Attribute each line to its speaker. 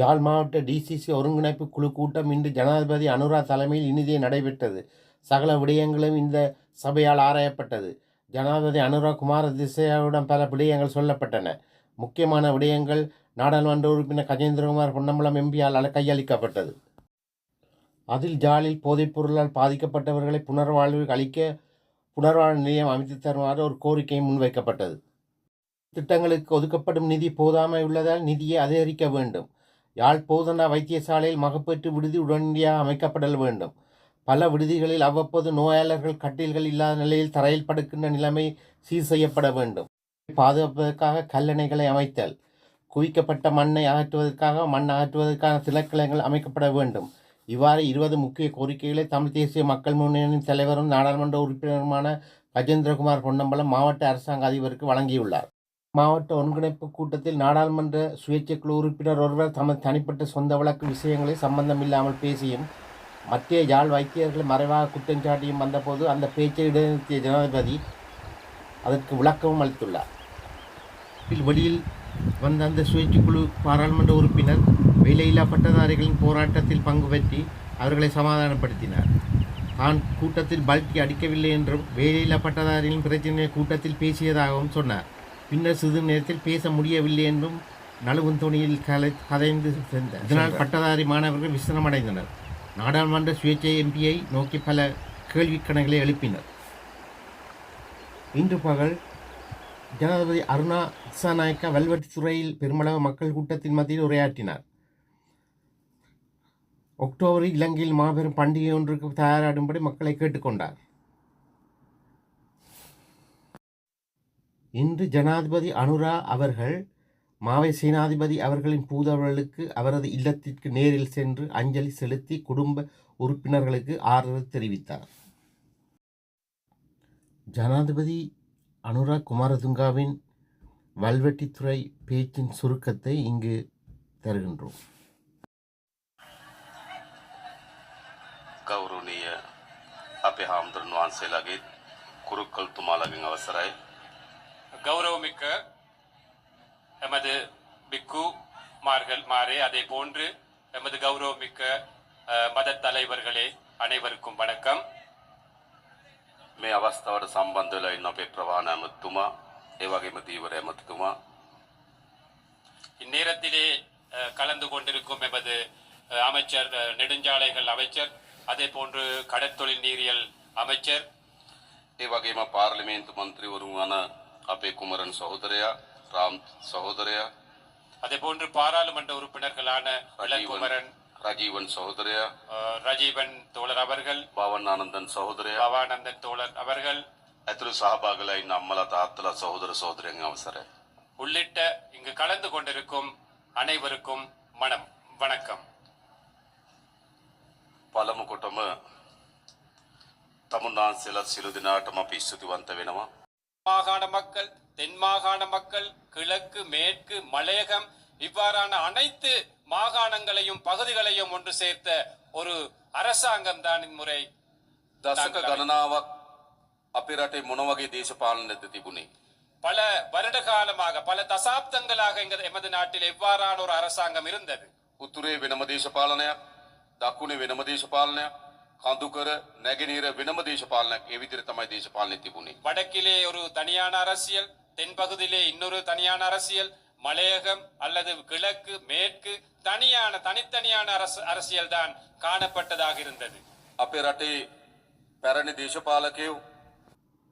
Speaker 1: யாழ் மாவட்ட டிசிசி ஒருங்கிணைப்பு குழு கூட்டம் இன்று ஜனாதிபதி அனுரா தலைமையில் இனிதே நடைபெற்றது. சகல விடயங்களும் இந்த சபையால் ஆராயப்பட்டது. ஜனாதிபதி அனுரா குமார திசையாவிடம் பல விடயங்கள் சொல்லப்பட்டன. முக்கியமான விடயங்கள் நாடாளுமன்ற உறுப்பினர் கஜேந்திரகுமார் பொன்னம்பலம் எம்பியால் கையளிக்கப்பட்டது. அதில் ஜாலில் போதைப்பொருளால் பாதிக்கப்பட்டவர்களை புனர்வாழ்வு அளிக்க புனர்வாழ்வு நிலையம் அமைத்து தருமாறு ஒரு கோரிக்கை முன்வைக்கப்பட்டது. திட்டங்களுக்கு ஒதுக்கப்படும் நிதி போதாமை உள்ளதால் நிதியை அதிகரிக்க வேண்டும். யாழ் போதனா வைத்தியசாலையில் மகப்பேற்று விடுதி உடனடியாக அமைக்கப்படல் வேண்டும். பல விடுதிகளில் அவ்வப்போது நோயாளர்கள் கட்டில்கள் இல்லாத நிலையில் தரையில் படுக்கின்ற நிலைமை சீர் செய்யப்பட வேண்டும். பாதுகாப்பதற்காக கல்லணைகளை அமைத்தல். குவிக்கப்பட்ட மண்ணை அகற்றுவதற்காக மண் அகற்றுவதற்கான திலக்கலங்கள் அமைக்கப்பட வேண்டும். இவ்வாறு இருபது முக்கிய கோரிக்கைகளை தமிழ் தேசிய மக்கள் முன்னணியின் தலைவரும் நாடாளுமன்ற உறுப்பினருமான கஜேந்திரகுமார் பொன்னம்பலம் மாவட்ட அரசாங்க அதிபருக்கு வழங்கியுள்ளார். மாவட்ட ஒருங்கிணைப்பு கூட்டத்தில் நாடாளுமன்ற சுயேட்சை குழு உறுப்பினர் ஒருவர் தமது தனிப்பட்ட சொந்த வழக்கு விஷயங்களை சம்பந்தமில்லாமல் பேசியும் மத்திய யாழ் வைத்தியர்களை மறைவாக குற்றம் சாட்டியும் வந்தபோது அந்த பேச்சை இடைநிறுத்திய ஜனாதிபதி அதற்கு விளக்கமும் அளித்துள்ளார். வெளியில் வந்த அந்த சுயேட்சை குழு பாராளுமன்ற உறுப்பினர் வேலையில்லா பட்டதாரிகளின் போராட்டத்தில் பங்கு பெற்றி அவர்களை சமாதானப்படுத்தினார். தான் கூட்டத்தில் பல்கி அடிக்கவில்லை என்றும் வேலையில்லா பட்டதாரிகளின் பிரச்சனையை கூட்டத்தில் பேசியதாகவும் சொன்னார். பின்னர் சிறிது நேரத்தில் பேச முடியவில்லை என்றும் நழுவும் துணியில் கலை கதைந்து சென்றார் இதனால் பட்டதாரி மாணவர்கள் விசனமடைந்தனர். நாடாளுமன்ற சுயேட்சை எம்பியை நோக்கி பல கேள்விக்கணைகளை எழுப்பினர். இன்று பகல் ஜனாதிபதி அருணா திசாநாயக்கா வல்வெட்டித்துறையில் பெருமளவு மக்கள் கூட்டத்தின் மத்தியில் உரையாற்றினார். அக்டோபரில் இலங்கையில் மாபெரும் பண்டிகை ஒன்றுக்கு தயாராடும்படி மக்களை கேட்டுக்கொண்டார். இன்று ஜனாதிபதி அனுரா அவர்கள் மாவை சேனாதிபதி அவர்களின் பூதவர்களுக்கு அவரது இல்லத்திற்கு நேரில் சென்று அஞ்சலி செலுத்தி குடும்ப உறுப்பினர்களுக்கு ஆறுதல் தெரிவித்தார் ஜனாதிபதி அனுரா குமாரதுங்காவின் வல்வெட்டித்துறை பேச்சின் சுருக்கத்தை இங்கு தருகின்றோம்
Speaker 2: ගෞරවනීය අපේ හාමුදුරන් වහන්සේලාගේ කුරුක්කල්තුමාලගෙන් අවසරයි
Speaker 3: கௌரவமிக்க எமது பிக்கு மார்கள் மாறே அதே போன்று எமது கௌரவமிக்க அஹ், மத தலைவர்களே அனைவருக்கும் வணக்கம்
Speaker 2: මේ අවස්ථාවට සම්බන්ධ වෙලා ඉන්න අපේ ප්‍රවාණ ඇමතුමා ඒ වගේම දීවර ඇමතිතුමා
Speaker 3: இந்நேரத்திலே அஹ், கலந்து கொண்டிருக்கும் எமது அஹ், அமைச்சர் அஹ், நெடுஞ்சாலைகள் அமைச்சர் அதே போன்று கடற்தொழில் நீரியல் அமைச்சர்
Speaker 2: ඒ වගේම පාර්ලිමේන්තු මන්ත්‍රීවරුන් වන අපේ කුමරන් සහෝදරයා රාම් සහෝදරයා
Speaker 3: அதே போன்று பாராளுமன்ற உறுப்பினர்களான
Speaker 2: රජීවන්
Speaker 3: இளங்குமரன்
Speaker 2: රජීවන් සහෝදරයා
Speaker 3: அஹ், ரஜீவன் தோழர் அவர்கள்
Speaker 2: භාවන් ආනන්දන් සහෝදරයා
Speaker 3: பவானந்தன் தோழர் அவர்கள்
Speaker 2: ඇතුළු සහභාගලා ඉන්න අම්මලා තාත්තලා සහෝදර සහෝදරයන් අවසරයි
Speaker 3: உள்ளிட்ட இங்கு கலந்து கொண்டிருக்கும் அனைவருக்கும் மனம் வணக்கம்
Speaker 2: පළමු කොටම තමුන්නාන්සේලා සියලු දෙනාටම අපි ස්තුතිවන්ත වෙනවා
Speaker 3: மாகாண மக்கள் தென் மாகாண மக்கள் கிழக்கு மேற்கு மலையகம் இவ்வாறான அனைத்து மாகாணங்களையும் பகுதிகளையும் ஒன்று சேர்த்த ஒரு அரசாங்கம் தான் இம்முறை
Speaker 2: දසක ගණනාවක් අපේ රටේ මොනවගේ දේශපාලනද තිබුණේ.
Speaker 3: பல வருட காலமாக பல தசாப்தங்களாக எங்க எமது நாட்டில் எவ்வாறான ஒரு அரசாங்கம் இருந்தது
Speaker 2: උතුරේ වෙනම දේශපාලනයක් දක්ුණේ වෙනම දේශපාලනයක් කඳුකර නැගෙනීර වෙනම දේශපාලනයක් ඒ විදිහට තමයි දේශපාලනය තිබුණේ.
Speaker 3: வடக்கிலே ஒரு தனியான அரசியல் தென்பகுதியிலே இன்னொரு தனியான அரசியல் மலையகம் அல்லது கிழக்கு மேற்கு தனியான தனித்தனியான அரசு அரசியல் தான் காணப்பட்டதாக இருந்தது
Speaker 2: අපේ රටේ පැරණි දේශපාලකයෝ